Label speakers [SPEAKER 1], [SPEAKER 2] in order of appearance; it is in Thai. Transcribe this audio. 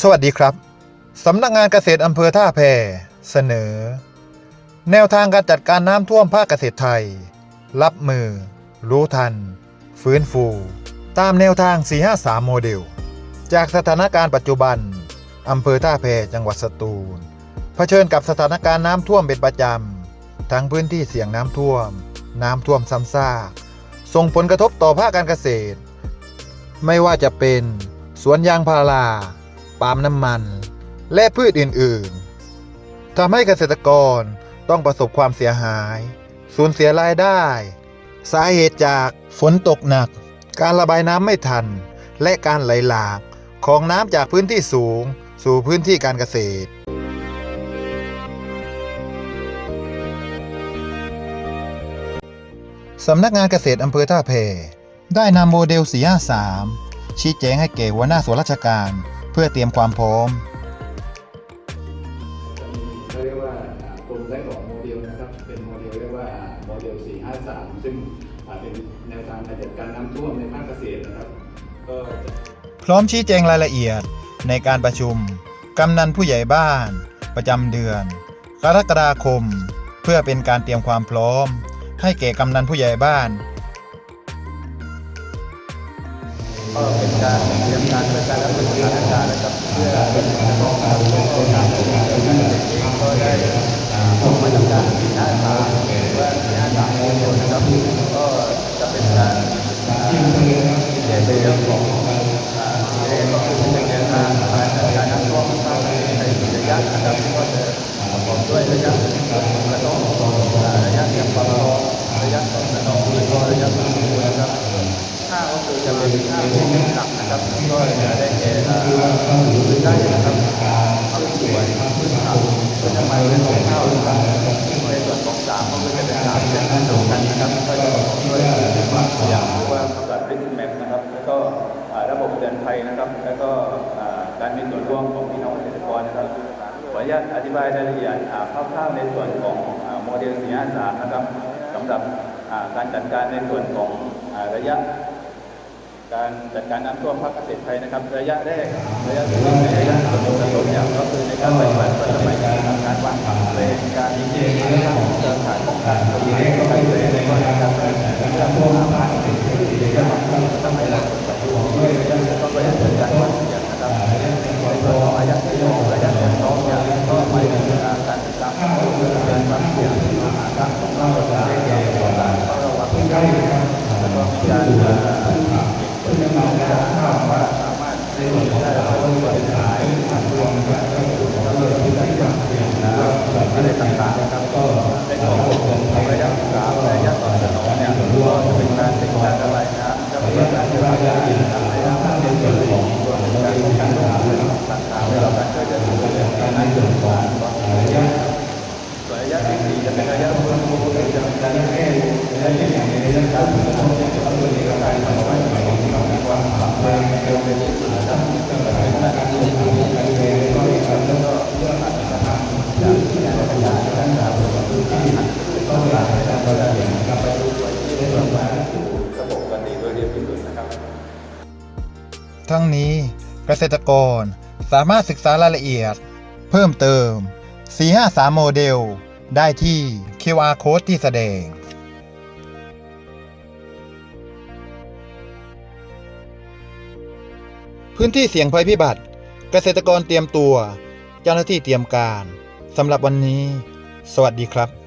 [SPEAKER 1] สวัสดีครับสำนักงานเกษตรอำเภอท่าแพเสนอ แนวทางการจัดการน้ำท่วมภาคเกษตรไทย รับมือ รู้ทัน ฟื้นฟู ตามแนวทาง 453 โมเดล จากสถานการณ์ปัจจุบันอำเภอท่าแพจังหวัดสตูล เผชิญกับสถานการณ์น้ำท่วมเป็นประจำ ทั้งพื้นที่เสี่ยงน้ำท่วม น้ำท่วมซ้ำซาก ส่งผลกระทบต่อภาคการเกษตร ไม่ว่าจะเป็น สวนยางพารา ปาล์มน้ำมัน และพืชอื่นๆทำให้เกษตรกรต้องประสบความเสียหาย สูญเสียรายได้ สาเหตุจากฝนตกหนัก การระบายน้ำไม่ทัน และการไหลหลากของน้ำจากพื้นที่สูงสู่พื้นที่การเกษตรสำนักงานเกษตรอำเภอท่าแพได้นำโมเดล 453 ชี้แจงให้แก่หัวหน้าส่วนราชการ เพื่อเตรียมความพร้อม
[SPEAKER 2] เขาเรียกว่าอ่ากรมได้ออกโมเดลนะครับ เป็นโมเดลเรียกว่าโมเดล 453 ซึ่งอ่าเป็นแนวทางการจัดการน้ำท่วมในภาคเกษตรนะครับก็จะ
[SPEAKER 1] พร้อมชี้แจงรายละเอียดในการประชุม กำนันผู้ใหญ่บ้าน ประจำเดือน กรกฎาคม เพื่อเป็นการเตรียมความพร้อม ให้แก่กำนันผู้ใหญ่บ้าน
[SPEAKER 2] ก็เป็นการเตรียมการเพื่อการรับมือสถานการณ์นะครับเพื่อเป็นการป้องกันและป้องกันก็ได้ออกมาทำการสี่ห้าสามหรือว่าสี่ห้าสามโมเดลนะครับก็จะเป็นการที่เกี่ยวในเรื่องของอ่าสี่เรื่องก็คือเป็นแนวทางการจัดการน้ำท่วมภาคในระยะนะครับก็จะประกอบด้วยระยะ จะเป็นข้าวที่หนักนะครับก็จะได้แก่พื้นได้นะครับพืชสวนพืชผักพืชทำไมเรื่องของข้าวนะครับในส่วนของสามก็คือจะเป็นสามอย่างนั้นตรงกันนะครับก็จะประกอบด้วยอย่างที่ว่าคำสั่งเป็นแมปนะครับแล้วก็ระบบเตือนภัยนะครับ แล้วก็การมีส่วนร่วมของพี่น้องเกษตรกรนะครับขออนุญาตอธิบายรายละเอียดคร่าวๆในส่วนของโมเดล453นะครับสำหรับการจัดการในส่วนของระยะ การจัดการน้ำท่วมภาคเกษตรไทยนะครับ ระยะแรกระยะที่หนึ่งในระยะสมบูรณ์สมอย่างก็คือในการปฏิบัติก็จะไปการทำการวางแผนการยิงยิงนะครับเครือข่ายป้องกันตัวเองก็ไปเลยในการการเรื่องพวกอาหารสิ่งที่ดีก็ต้องไปรับกับตัวด้วยก็ไปจัดการความเสี่ยงนะครับในส่วนของระยะที่สองระยะที่สองอย่างก็ไปการติดตามข้อมูลเป็นความเสี่ยงอาการของเราจะได้แก่การเฝ้าระวัง ข้าวว่าสามารถในส่วนของการเราเปิดขายผ่านรวมกันก็คือเราเลยที่ได้ควาเสี่ยงนะครับอะไรต่างๆนะครับก็ ต้องการให้การเราเห็นกับไปดูส่วนที่ได้รับมาสู่ระบบกันดีโดยเร็วที่สุดนะครับ
[SPEAKER 1] ทั้งนี้เกษตรกรสามารถศึกษารายละเอียด เพิ่มเติม 453 โมเดล ได้ที่ QR Code ที่แสดงพื้นที่เสี่ยงภัยพิบัติ เกษตรกรเตรียมตัว เจ้าหน้าที่เตรียมการ สำหรับวันนี้ สวัสดีครับ